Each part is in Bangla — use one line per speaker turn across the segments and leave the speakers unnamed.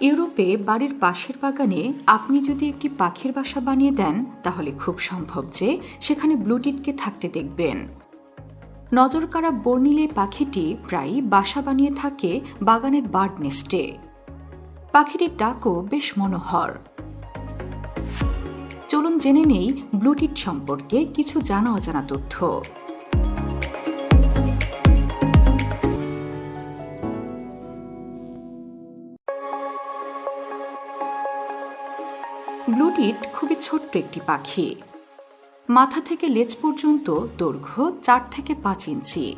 ইউরোপে বাড়ির পাশের বাগানে আপনি যদি একটি পাখির বাসা বানিয়ে দেন, তাহলে খুব সম্ভব যে সেখানে ব্লুটিটকে থাকতে দেখবেন। নজরকাড়া বর্ণিলে পাখিটি প্রায়ই বাসা বানিয়ে থাকে বাগানের বার্ড নেস্টে। পাখিটির ডাকও বেশ মনোহর। চলুন জেনে নেই ব্লুটিট সম্পর্কে কিছু জানা অজানা তথ্য। ব্লুটিট খুবই ছোট্ট একটি পাখি। মাথা থেকে লেজ পর্যন্ত দৈর্ঘ্য চার থেকে পাঁচ ইঞ্চি।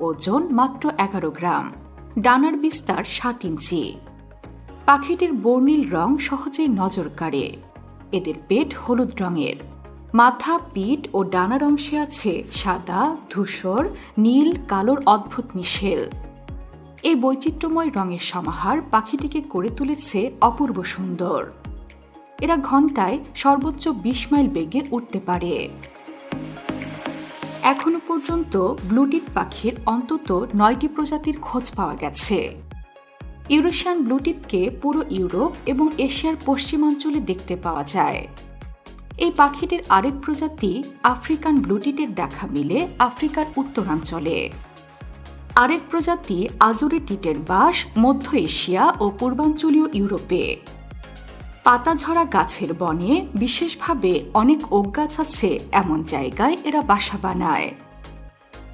ওজন মাত্র এগারো গ্রাম। ডানার বিস্তার সাত ইঞ্চি। পাখিটির বর্ণিল রং সহজেই নজর কাড়ে। এদের পেট হলুদ রঙের। মাথা, পিঠ ও ডানার অংশে আছে সাদা, ধূসর, নীল, কালোর অদ্ভুত মিশেল। এই বৈচিত্র্যময় রঙের সমাহার পাখিটিকে করে তুলেছে অপূর্ব সুন্দর। এরা ঘন্টায় সর্বোচ্চ বিশ মাইল বেগে উঠতে পারে। এখনও পর্যন্ত ব্লুটিট পাখির অন্তত নয়টি প্রজাতির খোঁজ পাওয়া গেছে। ইউরেশিয়ান ব্লুটিটকে পুরো ইউরোপ এবং এশিয়ার পশ্চিমাঞ্চলে দেখতে পাওয়া যায়। এই পাখিটির আরেক প্রজাতি আফ্রিকান ব্লুটিটের দেখা মিলে আফ্রিকার উত্তরাঞ্চলে। আরেক প্রজাতি আজুরি টিটের বাস মধ্য এশিয়া ও পূর্বাঞ্চলীয় ইউরোপে। পাতাঝরা গাছের বনে বিশেষভাবে অনেক ওক গাছ আছে, এমন জায়গায় এরা বাসা বানায়।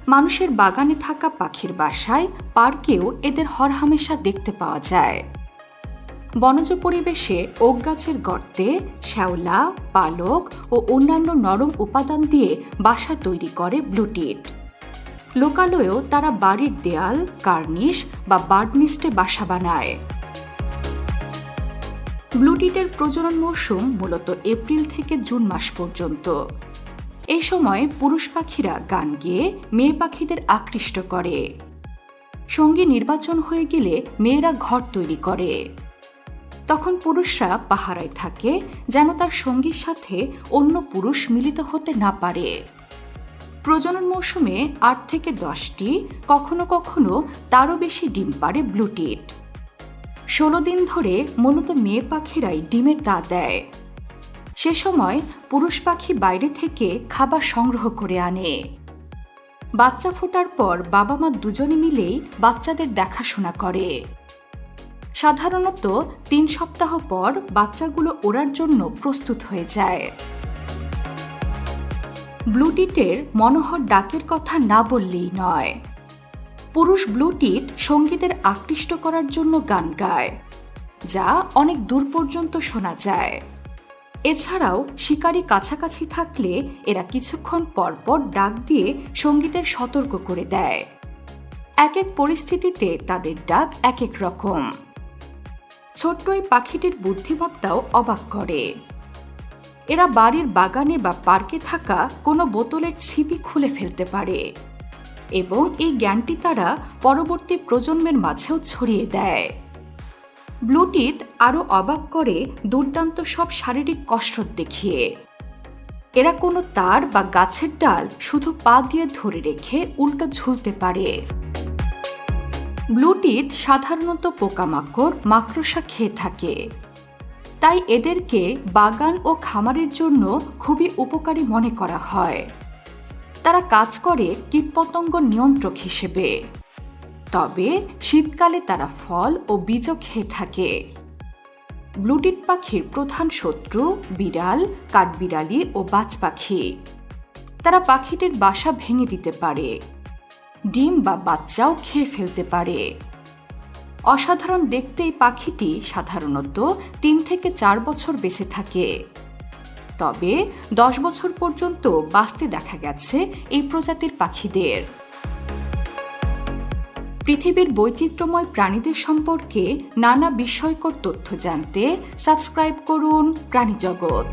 মানুষের বাগানে থাকা পাখির বাসায়, পার্কেও এদের হরহামেশা দেখতে পাওয়া যায়। বনজ পরিবেশে ওক গাছের গর্তে শ্যাওলা, পালক ও অন্যান্য নরম উপাদান দিয়ে বাসা তৈরি করে ব্লুটিট লোকালয়েও তারা বাড়ির দেয়াল, কার্নিশ বা বার্ডনিস্টে বাসা বানায়। ব্লুটিটের প্রজনন মৌসুম মূলত এপ্রিল থেকে জুন মাস পর্যন্ত। এই সময় পুরুষ পাখিরা গান গেয়ে মেয়ে পাখিদের আকৃষ্ট করে। সঙ্গী নির্বাচন হয়ে গেলে মেয়েরা ঘর তৈরি করে। তখন পুরুষরা পাহারায় থাকে যেন তার সঙ্গীর সাথে অন্য পুরুষ মিলিত হতে না পারে। প্রজনন মৌসুমে আট থেকে দশটি কখনো কখনো তারও বেশি ডিম পারে ব্লুটিট ষোলো দিন ধরে মূলত মেয়ে পাখিরাই ডিমে তা দেয়। সে সময় পুরুষ পাখি বাইরে থেকে খাবার সংগ্রহ করে আনে। বাচ্চা ফোটার পর বাবা মা দুজনে মিলেই বাচ্চাদের দেখাশোনা করে। সাধারণত তিন সপ্তাহ পর বাচ্চাগুলো ওড়ার জন্য প্রস্তুত হয়ে যায়। ব্লুটিটের মনোহর ডাকের কথা না বললেই নয়। পুরুষ ব্লুটিট সঙ্গীতের আকৃষ্ট করার জন্য গান গায়, যা অনেক দূর পর্যন্ত শোনা যায়। এছাড়াও শিকারী কাছাকাছি থাকলে এরা কিছুক্ষণ পরপর ডাক দিয়ে সঙ্গীতের সতর্ক করে দেয়। এক এক পরিস্থিতিতে তাদের ডাক এক এক রকম। ছোট্ট এই পাখিটির বুদ্ধিমত্তাও অবাক করে। এরা বাড়ির বাগানে বা পার্কে থাকা কোনো বোতলের ছিপি খুলে ফেলতে পারে। এবং এই জ্ঞানটি তারা পরবর্তী প্রজন্মের মাঝেও ছড়িয়ে দেয়। ব্লুটিট আরও অবাক করে দুর্দান্ত সব শারীরিক কসরত দেখিয়ে। এরা কোনো তার বা গাছের ডাল শুধু পা দিয়ে ধরে রেখে উল্টো ঝুলতে পারে। ব্লুটিট সাধারণত পোকামাকড়, মাকড়সা খেয়ে থাকে। তাই এদেরকে বাগান ও খামারের জন্য খুবই উপকারী মনে করা হয়। তারা কাজ করে কীটপতঙ্গ নিয়ন্ত্রক হিসেবে। তবে শীতকালে তারা ফল ও বীজও খেয়ে থাকে। ব্লুটিট পাখির প্রধান শত্রু বিড়াল, কাঠবিড়ালি ও বাজ পাখি। তারা পাখিটির বাসা ভেঙে দিতে পারে। ডিম বা বাচ্চাও খেয়ে ফেলতে পারে। অসাধারণ দেখতে এই পাখিটি সাধারণত তিন থেকে চার বছর বেঁচে থাকে। তবে দশ বছর পর্যন্ত বাঁচতে দেখা গেছে এই প্রজাতির পাখিদের। পৃথিবীর বৈচিত্র্যময় প্রাণীদের সম্পর্কে নানা বিস্ময়কর তথ্য জানতে সাবস্ক্রাইব করুন প্রাণী জগৎ